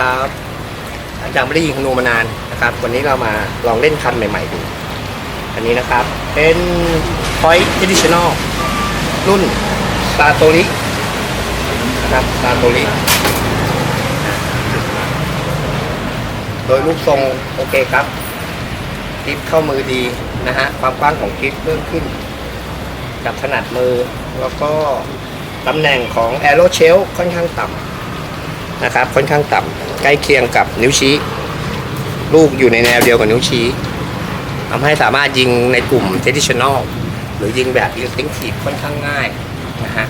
ครับ หลังจากไม่ได้ยิงธนูมานานนะครับ วันนี้เรามาลองเล่นคันใหม่ๆดู อันนี้นะครับ เป็น Point Editional รุ่น s a t o r i นะครับ s a t o r i โดยรูปทรงโอเคครับกริปเข้ามือดีนะฮะ ความกว้างของกริปเพิ่มขึ้น กับถนัดมือ แล้วก็ตำแหน่งของ Aero Shell ค่อนข้างต่ำ นะครับ ค่อนข้างต่ำใกล้เคียงกับนิ้วชี้ ลูกอยู่ในแนวเดียวกับนิ้วชี้ทำให้สามารถยิงในกลุ่ม traditional หรือยิงแบบ instinctive ค่อนข้างง่ายนะฮะ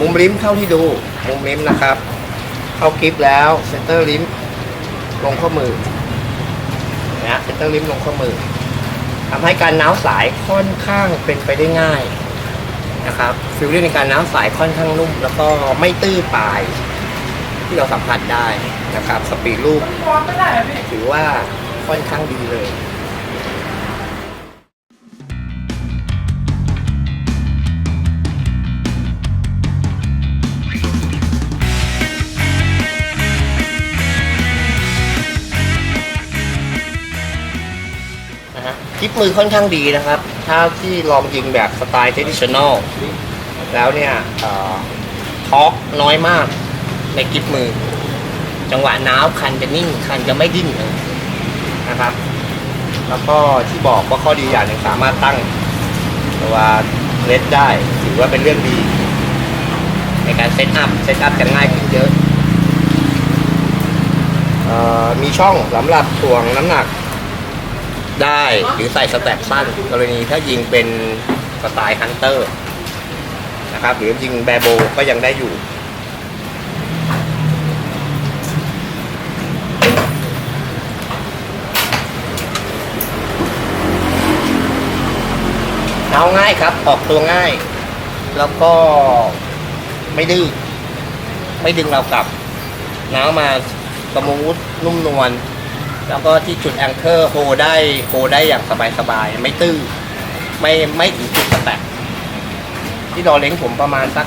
มุมริมเท่าที่ดูมุมริมนะครับ เข้ากริปแล้วเซนเตอร์ริมลงข้อมือนะเซนเตอร์ริมลงข้อมือทำให้การน้าวสายค่อนข้างเป็นไปได้ง่ายนะครับฟิลลิ่งในการน้าวสายค่อนข้างนุ่ม แล้วก็ไม่ตื้อปลาย ที่เราสัมผัสได้นะครับ สปีดลูกถือว่าค่อนข้างดีเลยนะฮะคลิปมือค่อนข้างดีนะครับ ถ้าที่ลองยิงแบบสไตล์ traditional แล้วเนี่ยท็อกน้อยมาก ในคลิปมือ จังหวะน้าวคันจะนิ่งคันจะไม่ดิ้นนะครับ แล้วก็ที่บอกว่าข้อดีอย่างหนึ่งสามารถตั้งตัวเลสได้ถือว่าเป็นเรื่องดี ในการเซตอัพเซตอัพจะง่ายขึ้นเยอะมีช่องสำหรับถ่วงน้ำหนัก ได้หรือใส่สแต็ปสั้น กรณีถ้ายิงเป็นสไตล์ฮันเตอร์นะครับหรือยิงแบโบก็ยังได้อยู่าง่ายครับ ออกตัวง่าย แล้วก็ไม่ดื้อไม่ดึงเรากลับน้าวมาสมูทนุ่มนวลแล้วก็ที่จุดแองเกอร์โฮได้โฮได้อย่างสบายๆ ไม่ตื้อไม่ไม่ถึงจุดสแตกที่ดอเล้งผมประมาณสัก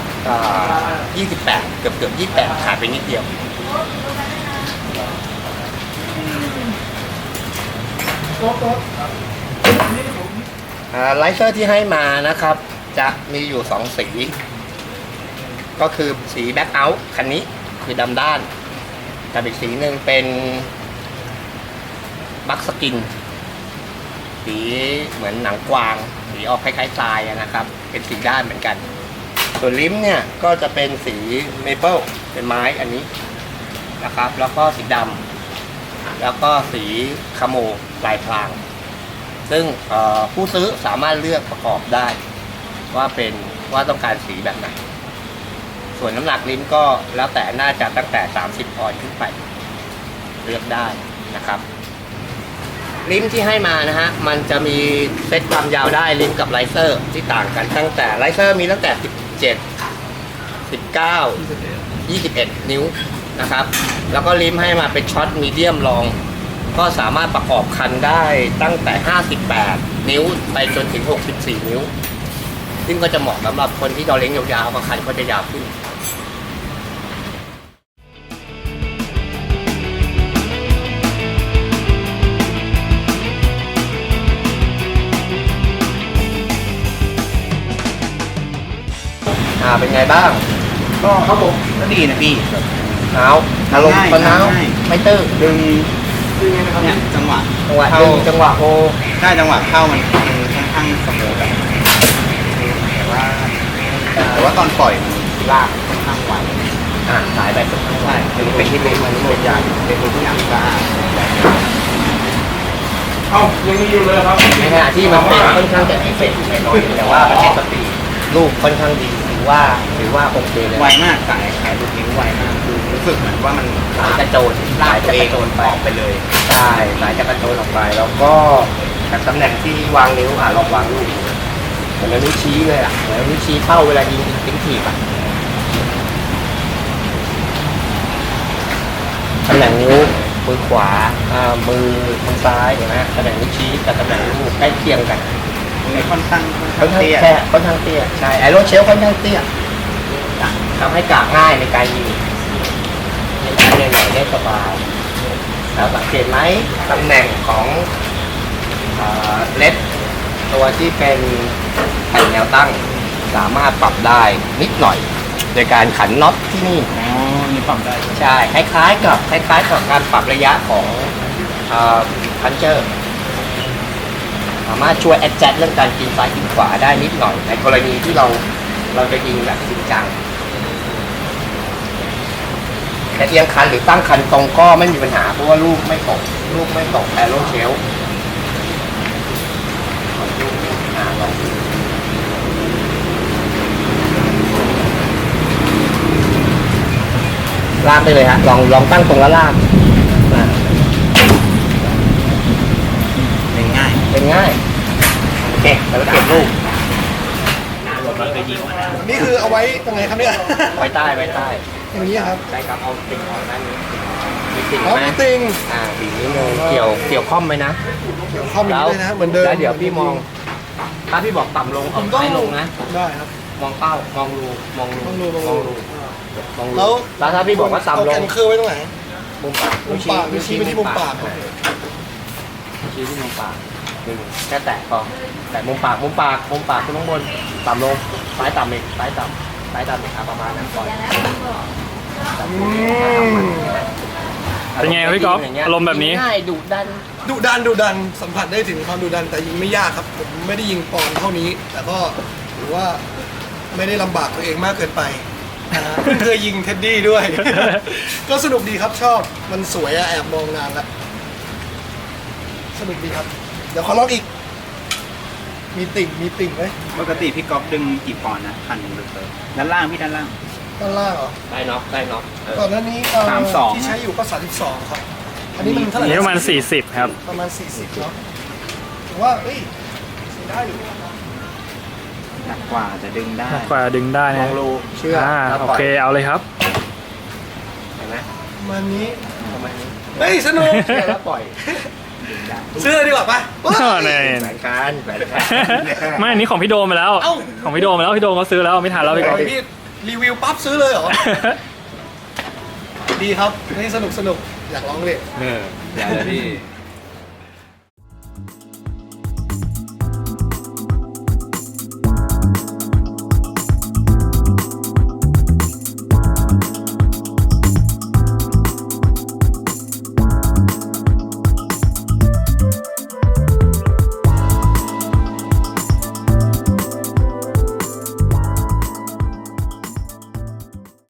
ยี่สิบแปดเกือบเกือบยี่แปดขาดไปนิดเดียวอ่า ไลเซอร์ที่ให้มานะครับ จะมีอยู่สองสี ก็คือสีแบ็คเอาท์คันนี้คือดำด้าน กับอีกสีหนึ่งเป็นบัคสกิน สีเหมือนหนังกวาง สีออกคล้ายๆทรายนะครับ เป็นสีด้านเหมือนกัน ส่วนลิ้มเนี่ยก็จะเป็นสีเมเปิลเป็นไม้อันนี้นะครับ แล้วก็สีดำแล้วก็สีคาโมลายพราง ซึ่งผู้ซื้อสามารถเลือกประกอบได้ ว่าเป็นว่าต้องการสีแบบไหน ส่วนน้ำหนักลิ้นก็แล้วแต่น่าจะตั้งแต่ 30ออนซ์ขึ้นไป เลือกได้นะครับ ลิ้นที่ให้มานะฮะมันจะมีเซตความยาวได้ลิ้นกับไลเซอร์ที่ต่างกันตั้งแต่ไลเซอร์มีตั้งแต่ 17 19 21 นิ้วนะครับ แล้วก็ลิ้มให้มาเป็นช็อตมีเดียมลอง ก็สามารถประกอบคันได้ตั้งแต่ 58 นิ้วไปจนถึง 64 นิ้ว ซึ่งก็จะเหมาะสำหรับคนที่ดอเล้งยาวๆบางคันก็จะยาวขึ้นอ่าเป็นไงบ้าง ก็ครับผมก็ดีนะพี่ หนาวอารมณ์ง่ายตอนหนาวง่าย ไม่ตื้อ ดึง เนี่ยจังหวะจังหวะเข้าดึงจังหวะโฮใช่จังหวะเข้ามันมันค่อนข้างเสมอแบบแต่ว่าแต่ว่าตอนปล่อยมันลากค่อนข้างไวอ่าสายแบบสุดท้ายใช่เป็นเป็นที่เป็นมันเป็นอย่างเป็นทุกอย่างก็เอ้ายังมีอยู่เลยครับในขณะที่มันเป็นค่อนข้างจะเอฟเฟกต์น้อยๆแต่ว่าประเทศสปีดลูกค่อนข้างดีถือว่าถือว่าโอเคเลยไวมากสายขายลูกนิ้วไวมากคือรู้ สึกเหมือนว่ามันสายกระโจนลาสากยตัวจะเอกงระโจนไปออกไปเลยใช่สายจะกระโจนออกไป แล้วก็จากตำแหน่งที่วางนิ้วอะลองวางลูกเหมือนนิ้วชี้เลยอะเหมือนนิ้วชี้เข้าเวลายิงทิ้งถีบอะตำแหน่งนิ้วมือขวาอ่ามือมือซ้ายเห็นไหมตำแหน่งนิ้วชี้กับตำแหน่งลูกใกล้เคียงกันมันค่อนข้างค่อนค่ข้าองนข้างเตี้ยแค่ค่อนข้างเตี้ยใช่ไอโรเชลค่อนข้างเตี้ยทำให้กากง่ายในการยิง ในการเหนื่อยๆได้สบายแล้วสังเกตไหมตำแหน่งของเลดตัวที่เป็นแผ่นแนวตั้งสามารถปรับได้นิดหน่อย โดยการขันน็อตที่นี่อ๋อนี่ปรับได้ใช่คล้ายๆกับคล้ายๆกับการปรับระยะของพันเจอร์สามารถช่วย adjust เรื่องการกินซ้ายกินขวาได้นิดหน่อย ในกรณีที่เราเราจะยิงแบบจริงจัง แต่เอียงคันหรือตั้งคันตรงก็ไม่มีปัญหาเพราะว่าลูกไม่ตกลูกไม่ตกแอโรเชลอ่าลองดูลากได้เลยฮะลองลองตั้งตรงแล้วลากอ่าเป็นง่ายเป็นง่ายโอเคแล้วก็เก็บลูกนี่คือเอาไว้ตรงไหนครับเนี่ยไว้ใต้ไว้ใต้ อย่างนี้ครับ ใช่ครับเอาติ่งออกด้านนี้มีติ่งอ๋อไหมมีติงอ่าติ่งนี้เลยเกี่ยวเกี่ยวข้อมไหมนะเดี๋ยวเข้ามีเลยนะ เหมือนเดิมแล้วเดี๋ยวพี่มอง ถ้าพี่บอกต่ำลงผเอามต้องซ้ายลงนะ ได้ครับ มองเป้ามองรูมองรูต้องดูลงมองรู มองรูแล้วแล้วถ้าพี่บอกว่าต่ำลเอางแกนเคอร์ไว้ตรงไหน มุมปากมุมปากชี้ไปที่มุมปาก อ่ชี้ที่มุมปากหนึ่งแค่แตะพอแตะมุมปากมุมปากมุมปากขึ้นข้างบนต่ำลงซ้ายต่ำอีกซ้ายต่ำ ซ้ายต่ำอีกอะประมาณนั้นก่อนอืมเป็นไงครับพี่ก๊อฟอารมณ์แบบนี้ ง่ายดุดัน ดุดันดุดันสัมผัสได้ถึงความดุดันแต่ยิงไม่ยากครับ ผมไม่ได้ยิงปอนเท่านี้ แต่ก็ถือว่าไม่ได้ลำบากตัวเองมากเกินไปนะฮะเพิ่งเคยยิงเท็ดดี้ด้วย ก็สนุกดีครับชอบมันสวยอะแอบมองนานแล้วสนุกดีครับ เดี๋ยวขอลองอีก มีติ่งมีติ่งไหมปกติพี่ก๊อฟดึงกี่ปอนด์นะพันหนึ่งเลยด้านล่างพี่ด้านล่าง ด้านล่างเหรอได้น็อกได้น็อกเออก่อนหน้านี้เอ่อสามสอง ที่ใช้อยู่ก็ 32 ครับ อันนี้มันเท่าไหอันร่นี้ประมาณ40 ครับ ประมาณ 40เนาะถือว่าเอ้ยใช้ได้อยู่หนักกว่าจะดึงได้กว่าดึงได้มนะองรูเชื่ออ่าแล้วโอปล่ยเคเอาเลยครับ เห็นไหมประมาณนี้ประมาณนี้เฮ้ย สนุก เชื่อแล้วปล่อย ซื้อดีกว่าปะเนี่ยแหวนการแหวนการไม่อันนี้ของพี่โดมไปแล้ว เอ้า ของพี่โดมไปแล้วพี่โดมเขาซื้อแล้วไม่ทันแล้วพี่ก๊อฟพี่รีวิวปั๊บซื้อเลยเหรอ ดีครับนี่สนุกสนุกอยากลองเลย เอออย่าเลยพี่